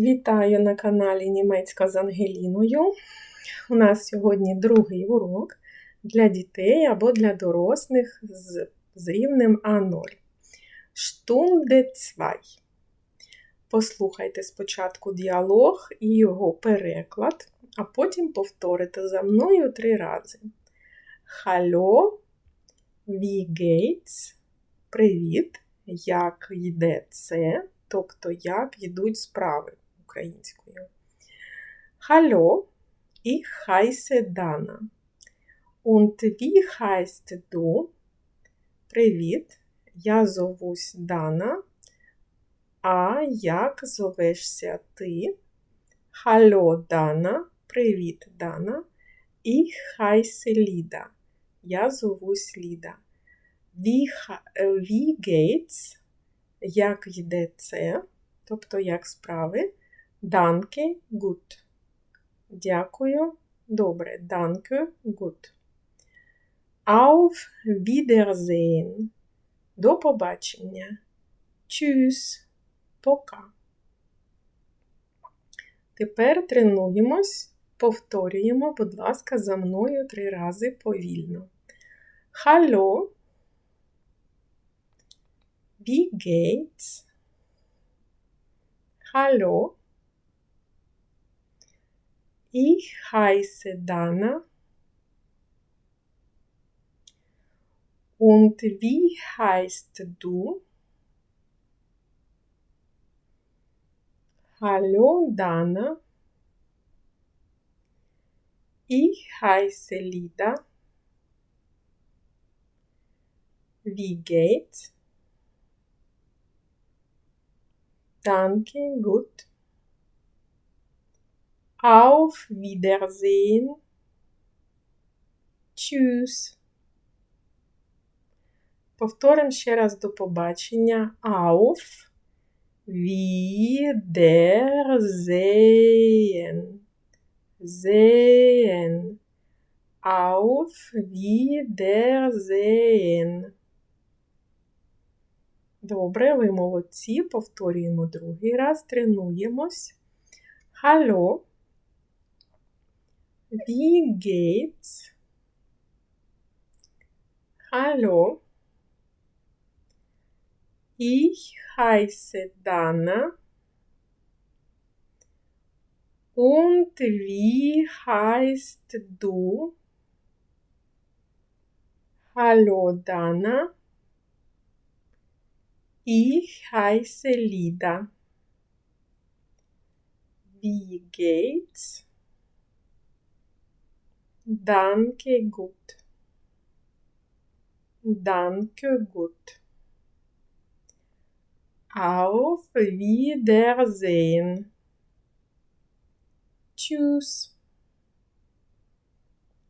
Вітаю на каналі Німецька з Ангеліною. У нас сьогодні другий урок для дітей або для дорослих з, з рівнем А0. Stunde 2. Послухайте спочатку діалог і його переклад, а потім повторите за мною три рази. Wie geht's? Привіт, як йде це? Тобто, як йдуть справи українською. Hallo, ich heiße. Und wie heißt du? Привіт, я зовусь Дана. А як зовешся ти? Hallo, Дана. Привіт, Дана. Ich heiße Lida. Я зовусь Ліда. Wie, wie geht's? Як йде це? Тобто як справи? Danke, gut. Дякую. Добре. Danke, gut. Auf Wiedersehen. До побачення. Tschüss. Пока. Тепер тренуємось, повторюємо, будь ласка, за мною три рази повільно. Hallo. Wie geht's? Hallo. Ich heiße Dana. Und wie heißt du? Hallo Dana. Ich heiße Lida. Wie geht's? Danke, gut. Auf Wiedersehen. Tschüss. Повторимо ще раз до побачення. Auf Wiedersehen. Sehen. Auf Wiedersehen. Добре, ви молодці. Повторюємо другий раз, тренуємось. Hallo. Wie geht's? Hallo. Ich heiße Dana. Und wie heißt du? Hallo Dana. Ich heiße Lida. Wie geht's? Danke gut. Danke gut. Auf Wiedersehen. Tschüss.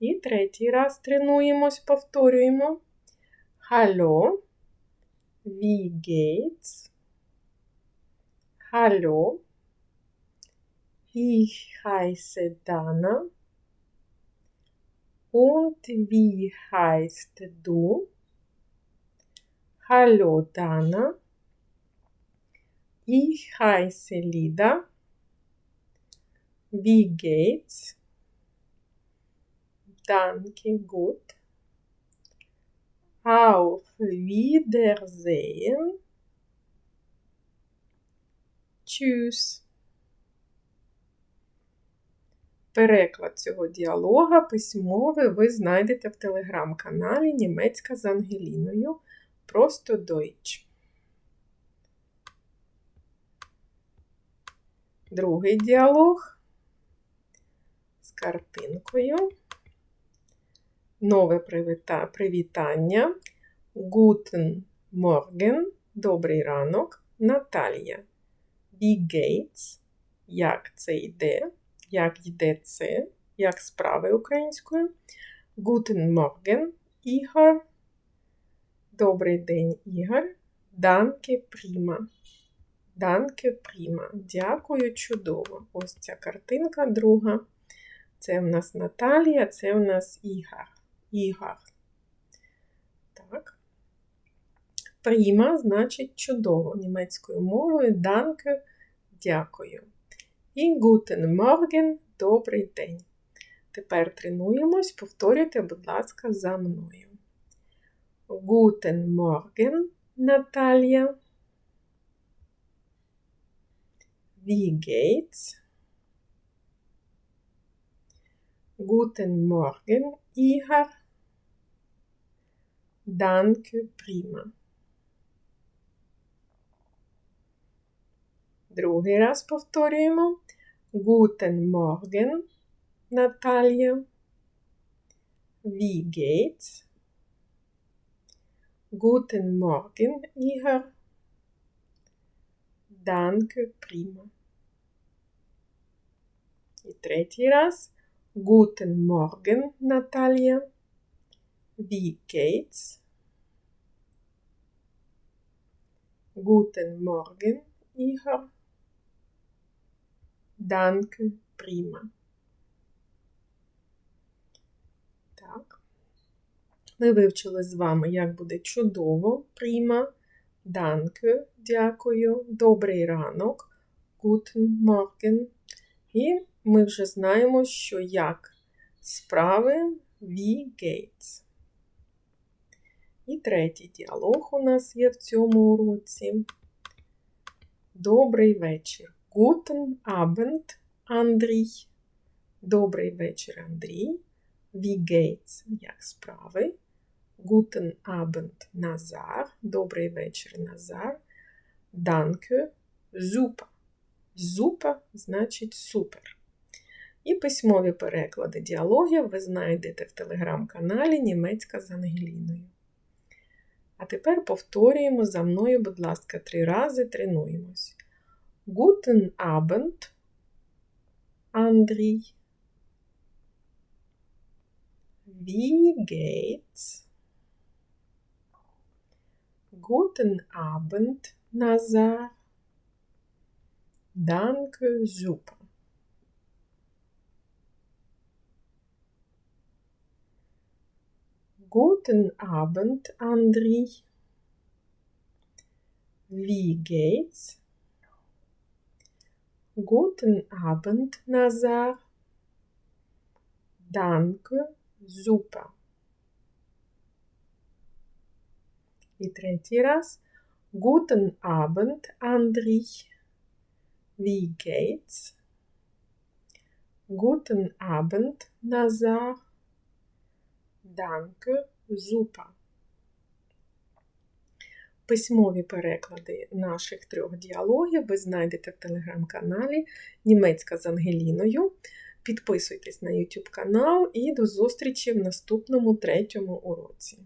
І третій раз тренуємось, повторюємо. Hallo. Wie geht's? Hallo. Ich heiße Dana. Und wie heißt du? Hallo Dana. Ich heiße Lida. Wie geht's? Danke gut. Auf Wiedersehen. Tschüss. Переклад цього діалога письмовий ви знайдете в телеграм-каналі Німецька з Ангеліною. Просто Deutsch. Другий діалог з картинкою. Нове привітання. Guten Morgen. Добрий ранок. Наталія. Wie geht's? Як це йде? Як йде це? Як справи українською? Guten Morgen, Ігор. Добрий день, Ігор. Данке пріма. Данке пріма. Дякую, чудово. Ось ця картинка друга. Це в нас Наталія, це в нас Ігор. Ігор. Так. Пріма значить чудово німецькою мовою. Данке. Дякую. І Guten Morgen – добрий день. Тепер тренуємось, повторюйте, будь ласка, за мною. Guten Morgen, Наталія. Wie geht's? Guten Morgen, Ihar. Danke, prima. Другий раз повторюємо. Guten Morgen, Наталія. Wie geht's? Guten Morgen, Ihar. Danke, prima. І третій раз. Guten Morgen, Наталія. Wie geht's? Guten Morgen, Ihar. Danke, prima. Так. Ми вивчили з вами, як буде чудово, пріма. Danke, дякую, добрий ранок, Guten Morgen. І ми вже знаємо, що як справи wie geht's. І третій діалог у нас є в цьому уроці. Добрий вечір. Guten Abend, Андрій. Добрий вечір, Андрій. Wie geht's? Як справи? Guten Abend, Назар. Добрий вечір, Назар. Danke, super. Super значить супер. І письмові переклади діалогів ви знайдете в телеграм-каналі Німецька з Ангеліною. А тепер повторюємо за мною, будь ласка, три рази тренуємось. Guten Abend, Andri. Wie geht's? Guten Abend, Nazar. Danke, super. Guten Abend, Andri. Wie geht's? Guten Abend, Nazar. Danke, super. І третій раз. Guten Abend, André. Wie geht's? Guten Abend, Nazar. Danke, super. Письмові переклади наших трьох діалогів ви знайдете в телеграм-каналі Німецька з Ангеліною. Підписуйтесь на YouTube канал і до зустрічі в наступному третьому уроці.